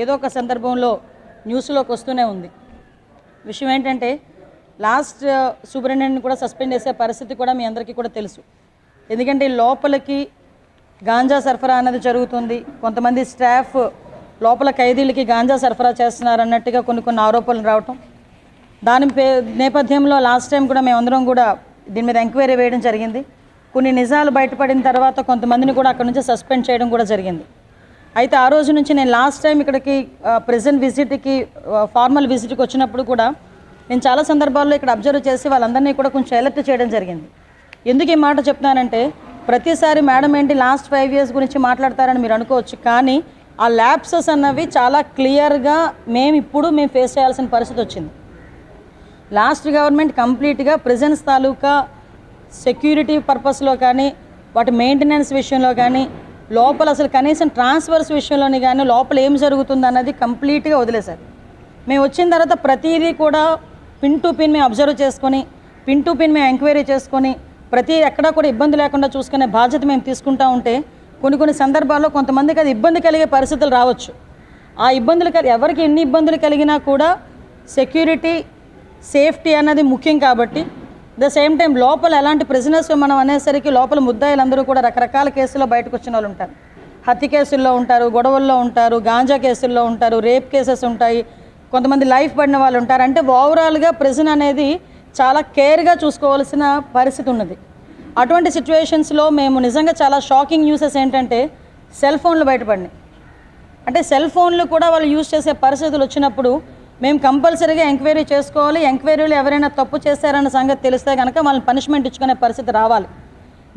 ఏదో ఒక సందర్భంలో న్యూస్లోకి వస్తూనే ఉంది. విషయం ఏంటంటే లాస్ట్ సూపరింటెండెంట్ కూడా సస్పెండ్ చేసే పరిస్థితి కూడా మీ అందరికీ కూడా తెలుసు. ఎందుకంటే లోపలికి గాంజా సరఫరా అనేది జరుగుతుంది. కొంతమంది స్టాఫ్ లోపల ఖైదీలకి గాంజా సరఫరా చేస్తున్నారు అన్నట్టుగా కొన్ని కొన్ని ఆరోపణలు రావటం. దాని పే నేపథ్యంలో లాస్ట్ టైం కూడా మేమందరం కూడా దీని మీద ఎంక్వైరీ వేయడం జరిగింది. కొన్ని నిజాలు బయటపడిన తర్వాత కొంతమందిని కూడా అక్కడ నుంచి సస్పెండ్ చేయడం కూడా జరిగింది. అయితే ఆ రోజు నుంచి నేను లాస్ట్ టైం ఇక్కడికి ప్రెసెంట్ విజిట్కి ఫార్మల్ విజిట్కి వచ్చినప్పుడు కూడా నేను చాలా సందర్భాల్లో ఇక్కడ అబ్జర్వ్ చేసి వాళ్ళందరినీ కూడా కొంచెం అలర్ట్ చేయడం జరిగింది. ఎందుకు ఈ మాట చెప్తున్నానంటే ప్రతిసారి మేడం ఏంటి లాస్ట్ ఫైవ్ ఇయర్స్ గురించి మాట్లాడతారని మీరు అనుకోవచ్చు కానీ ఆ ల్యాబ్సెస్ అన్నవి చాలా క్లియర్గా మేము ఇప్పుడు మేము ఫేస్ చేయాల్సిన పరిస్థితి వచ్చింది. లాస్ట్ గవర్నమెంట్ కంప్లీట్గా ప్రజెన్స్ తాలూకా సెక్యూరిటీ పర్పస్లో కానీ వాటి మెయింటెనెన్స్ విషయంలో కానీ లోపల అసలు కనీసం ట్రాన్స్ఫర్స్ విషయంలోని కానీ లోపల ఏం జరుగుతుంది అన్నది కంప్లీట్గా వదిలేశారు. మేము వచ్చిన తర్వాత ప్రతిదీ కూడా పిన్ టు పిన్ మేము అబ్జర్వ్ చేసుకొని పిన్ టు పిన్ మేము ఎంక్వైరీ చేసుకొని ప్రతి ఎక్కడా కూడా ఇబ్బంది లేకుండా చూసుకునే బాధ్యత మేము తీసుకుంటా ఉంటే కొన్ని కొన్ని సందర్భాల్లో కొంతమందికి అది ఇబ్బంది కలిగే పరిస్థితులు రావచ్చు. ఆ ఇబ్బందులు కలిగి ఎవరికి ఎన్ని ఇబ్బందులు కలిగినా కూడా సెక్యూరిటీ సేఫ్టీ అన్నది ముఖ్యం కాబట్టి ద సేమ్ టైం లోపల ఎలాంటి ప్రిజనర్స్ మనం అనేసరికి లోపల ముద్దాయిలందరూ కూడా రకరకాల కేసుల్లో బయటకు వచ్చిన వాళ్ళు ఉంటారు. హత్య కేసుల్లో ఉంటారు గొడవల్లో ఉంటారు గాంజా కేసుల్లో ఉంటారు రేప్ కేసెస్ ఉంటాయి. కొంతమంది లైఫ్ పడిన వాళ్ళు ఉంటారు. అంటే ఓవరాల్గా ప్రిజన్ అనేది చాలా కేర్గా చూసుకోవాల్సిన పరిస్థితి ఉన్నది. అటువంటి సిచ్యువేషన్స్లో మేము నిజంగా చాలా షాకింగ్ న్యూసెస్ ఏంటంటే సెల్ ఫోన్లు బయటపడినాయి. అంటే సెల్ ఫోన్లు కూడా వాళ్ళు యూజ్ చేసే పరిస్థితులు వచ్చినప్పుడు మేము కంపల్సరీగా ఎంక్వైరీ చేసుకోవాలి ఎంక్వైరీలు ఎవరైనా తప్పు చేశారన్న సంగతి తెలిస్తే కనుక వాళ్ళని పనిష్మెంట్ ఇచ్చుకునే పరిస్థితి రావాలి.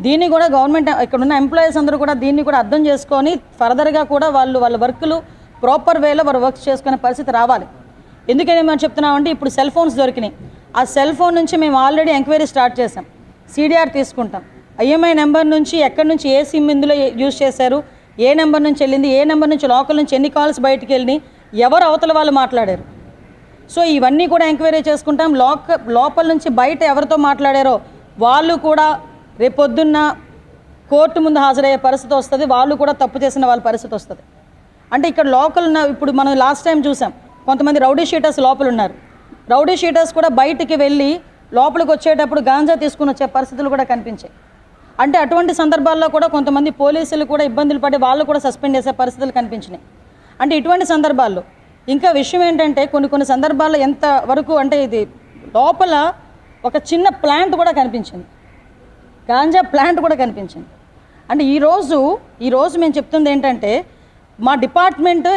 దీన్ని కూడా గవర్నమెంట్ ఇక్కడ ఉన్న ఎంప్లాయీస్ అందరూ కూడా దీన్ని కూడా అర్థం చేసుకొని ఫర్దర్గా కూడా వాళ్ళు వాళ్ళ వర్కులు ప్రాపర్ వేలో వారు వర్క్ చేసుకునే పరిస్థితి రావాలి. ఎందుకని మనం చెప్తున్నామంటే ఇప్పుడు సెల్ ఫోన్స్ దొరికినాయి. ఆ సెల్ ఫోన్ నుంచి మేము ఆల్రెడీ ఎంక్వైరీ స్టార్ట్ చేసాం సిడిఆర్ తీసుకుంటాం. ఐఎంఐ నెంబర్ నుంచి ఎక్కడి నుంచి ఏ సిమ్ ఇందులో యూజ్ చేశారు ఏ నెంబర్ నుంచి వెళ్ళింది ఏ నెంబర్ నుంచి లోకల్ నుంచి ఎన్ని కాల్స్ బయటికి వెళ్ళి ఎవరు అవతల వాళ్ళు మాట్లాడారు. సో ఇవన్నీ కూడా ఎంక్వైరీ చేసుకుంటాం. లోక లోపల నుంచి బయట ఎవరితో మాట్లాడారో వాళ్ళు కూడా రేపొద్దున్న కోర్టు ముందు హాజరయ్యే పరిస్థితి వస్తుంది. వాళ్ళు కూడా తప్పు చేసిన వాళ్ళ పరిస్థితి వస్తుంది. అంటే ఇక్కడ లోకల్ ఉన్న ఇప్పుడు మనం లాస్ట్ టైం చూసాం కొంతమంది రౌడీ షీటర్స్ లోపల ఉన్నారు. రౌడీ షీటర్స్ కూడా బయటికి వెళ్ళి లోపలికి వచ్చేటప్పుడు గాంజా తీసుకుని వచ్చే పరిస్థితులు కూడా కనిపించాయి. అంటే అటువంటి సందర్భాల్లో కూడా కొంతమంది పోలీసులు కూడా ఇబ్బందులు పడి వాళ్ళు కూడా సస్పెండ్ చేసే పరిస్థితులు కనిపించినాయి. అంటే ఇటువంటి సందర్భాల్లో ఇంకా విషయం ఏంటంటే కొన్ని కొన్ని సందర్భాల్లో ఎంత వరకు అంటే ఇది లోపల ఒక చిన్న ప్లాంట్ కూడా కనిపించింది. గాంజా ప్లాంట్ కూడా కనిపించింది. అంటే ఈరోజు ఈరోజు మేము చెప్తుంది ఏంటంటే మా డిపార్ట్మెంట్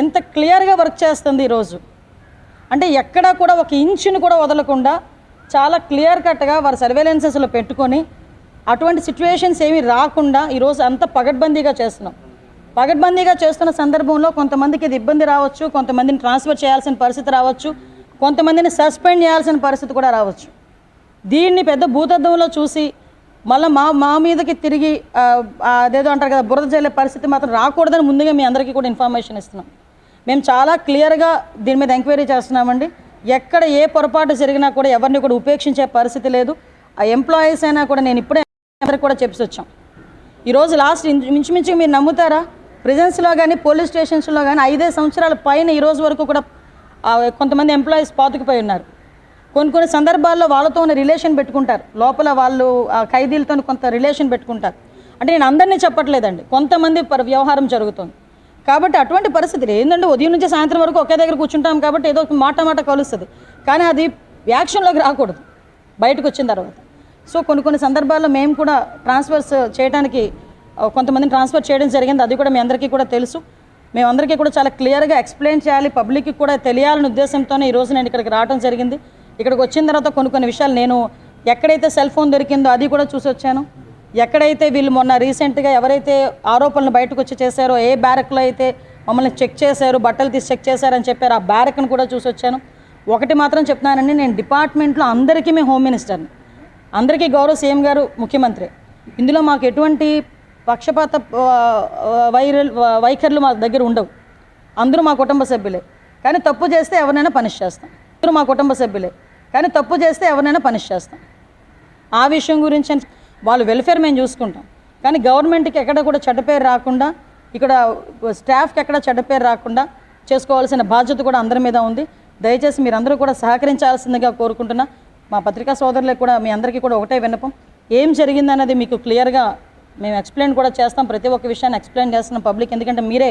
ఎంత క్లియర్గా వర్క్ చేస్తుంది ఈరోజు అంటే ఎక్కడా కూడా ఒక ఇంచుని కూడా వదలకుండా చాలా క్లియర్ కట్గా వారి సర్వేలెన్సెస్లో పెట్టుకొని అటువంటి సిచ్యువేషన్స్ ఏమీ రాకుండా ఈరోజు అంత పగడ్బందీగా చేస్తున్నాం. పగడ్బందీగా చేస్తున్న సందర్భంలో కొంతమందికి ఇది ఇబ్బంది రావచ్చు కొంతమందిని ట్రాన్స్ఫర్ చేయాల్సిన పరిస్థితి రావచ్చు కొంతమందిని సస్పెండ్ చేయాల్సిన పరిస్థితి కూడా రావచ్చు. దీన్ని పెద్ద భూతద్దంలో చూసి మళ్ళీ మా మా మీదకి తిరిగి అదేదో అంటారు కదా బురద జల్లే పరిస్థితి మాత్రం రాకూడదని ముందుగా మీ అందరికీ కూడా ఇన్ఫర్మేషన్ ఇస్తున్నాం. మేము చాలా క్లియర్గా దీని మీద ఎంక్వైరీ చేస్తున్నామండి. ఎక్కడ ఏ పొరపాటు జరిగినా కూడా ఎవరిని కూడా ఉపేక్షించే పరిస్థితి లేదు. ఆ ఎంప్లాయీస్ అయినా కూడా నేను ఇప్పుడే అందరికి కూడా చెప్పి వచ్చాం. ఈరోజు లాస్ట్ ఇంచు- ఇంచుమించు మీరు నమ్ముతారా? ప్రిజెన్స్లో కానీ పోలీస్ స్టేషన్స్లో కానీ ఐదే సంవత్సరాల పైన ఈ రోజు వరకు కూడా కొంతమంది ఎంప్లాయీస్ పాతుకుపోయి ఉన్నారు. కొన్ని కొన్ని సందర్భాల్లో వాళ్ళతో ఉన్న రిలేషన్ పెట్టుకుంటారు. లోపల వాళ్ళు ఆ ఖైదీలతో కొంత రిలేషన్ పెట్టుకుంటారు. అంటే నేను అందరినీ చెప్పట్లేదండి. కొంతమంది వ్యవహారం జరుగుతుంది. కాబట్టి అటువంటి పరిస్థితులు ఏంటంటే ఉదయం నుంచి సాయంత్రం వరకు ఒకే దగ్గర కూర్చుంటాం కాబట్టి ఏదో ఒక మాట మాట కలుస్తుంది. కానీ అది యాక్షన్లోకి రాకూడదు. బయటకు వచ్చిన తర్వాత. సో కొన్ని కొన్ని సందర్భాల్లో మేము కూడా ట్రాన్స్ఫర్స్ చేయడానికి కొంతమందిని ట్రాన్స్ఫర్ చేయడం జరిగింది. అది కూడా మీ అందరికీ కూడా తెలుసు. మేమందరికీ కూడా చాలా క్లియర్గా ఎక్స్ప్లెయిన్ చేయాలి. పబ్లిక్కి కూడా తెలియాలనే ఉద్దేశంతోనే ఈరోజు నేను ఇక్కడికి రావడం జరిగింది. ఇక్కడికి వచ్చిన తర్వాత కొన్ని కొన్ని విషయాలు నేను ఎక్కడైతే సెల్ ఫోన్ దొరికిందో అది కూడా చూసి వచ్చాను. ఎక్కడైతే వీళ్ళు మొన్న రీసెంట్గా ఎవరైతే ఆరోపణలు బయటకు వచ్చి చేశారో ఏ బ్యారక్లో అయితే మమ్మల్ని చెక్ చేశారు బట్టలు తీసి చెక్ చేశారని చెప్పారు ఆ బ్యారక్ను కూడా చూసి వచ్చాను. ఒకటి మాత్రం చెప్తున్నానండి నేను డిపార్ట్మెంట్లో అందరికీ మేము హోమ్ మినిస్టర్ని అందరికీ గౌరవ సీఎం గారు ముఖ్యమంత్రి. ఇందులో మాకు ఎటువంటి పక్షపాత వైరల్ వైఖరులు మా దగ్గర ఉండవు. అందరూ మా కుటుంబ సభ్యులే. కానీ తప్పు చేస్తే ఎవరినైనా పనిష్ చేస్తాం. అందరూ మా కుటుంబ సభ్యులే. కానీ తప్పు చేస్తే ఎవరినైనా పనిష్ చేస్తాం. ఆ విషయం గురించి వాళ్ళు వెల్ఫేర్ మేము చూసుకుంటాం. కానీ గవర్నమెంట్కి ఎక్కడ కూడా చెడ్డ పేరు రాకుండా ఇక్కడ స్టాఫ్కి ఎక్కడ చెడ్డ పేరు రాకుండా చేసుకోవాల్సిన బాధ్యత కూడా అందరి మీద ఉంది. దయచేసి మీరందరూ కూడా సహకరించాల్సిందిగా కోరుకుంటున్నా. మా పత్రికా సోదరులకు కూడా మీ అందరికీ కూడా ఒకటే విన్నపం. ఏం జరిగిందన్నది మీకు క్లియర్గా మేము ఎక్స్ప్లెయిన్ కూడా చేస్తాం. ప్రతి ఒక్క విషయాన్ని ఎక్స్ప్లెయిన్ చేస్తున్నాం పబ్లిక్ ఎందుకంటే మీరే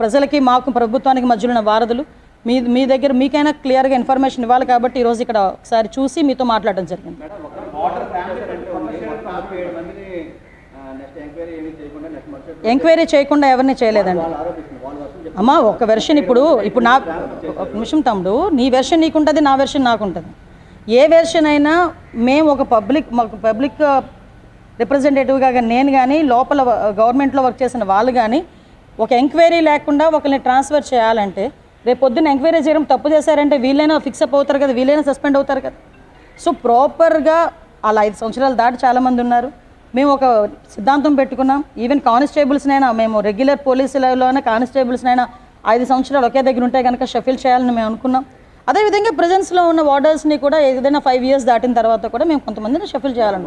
ప్రజలకి మాకు ప్రభుత్వానికి మధ్యలో ఉన్న వారధులు. మీ మీ దగ్గర మీకైనా క్లియర్గా ఇన్ఫర్మేషన్ ఇవ్వాలి కాబట్టి ఈరోజు ఇక్కడ ఒకసారి చూసి మీతో మాట్లాడడం జరిగింది. ఎంక్వైరీ చేయకుండా ఎవరిని చేయలేదండి. అమ్మా ఒక వెర్షన్ ఇప్పుడు ఇప్పుడు నా ఒక నిమిషం తమ్ముడు నీ వెర్షన్ నీకుంటుంది నా వెర్షన్ నాకుంటుంది. ఏ వెర్షన్ అయినా మేము ఒక పబ్లిక్ మాకు పబ్లిక్ రిప్రజెంటేటివ్గా కానీ నేను కానీ లోపల గవర్నమెంట్లో వర్క్ చేసిన వాళ్ళు కానీ ఒక ఎంక్వైరీ లేకుండా ఒకరిని ట్రాన్స్ఫర్ చేయాలంటే రేపు పొద్దున్న ఎంక్వైరీ చేయడం తప్పు చేశారంటే వీళ్ళైనా ఫిక్స్ అప్ అవుతారు కదా వీళ్ళైనా సస్పెండ్ అవుతారు కదా. సో ప్రాపర్గా అలా ఐదు సంవత్సరాలు దాటి చాలామంది ఉన్నారు. మేము ఒక సిద్ధాంతం పెట్టుకున్నాం. ఈవెన్ కానిస్టేబుల్స్నైనా మేము రెగ్యులర్ పోలీసులలోనే కానిస్టేబుల్స్నైనా ఐదు సంవత్సరాలు ఒకే దగ్గర ఉంటే కనుక షఫిల్ చేయాలని మేము అనుకున్నాం. అదేవిధంగా ప్రజెన్స్లో ఉన్న వార్డర్స్ని కూడా ఏదైనా ఫైవ్ ఇయర్స్ దాటిన తర్వాత కూడా మేము కొంతమందిని షఫిల్ చేయాలనుకుంటున్నాం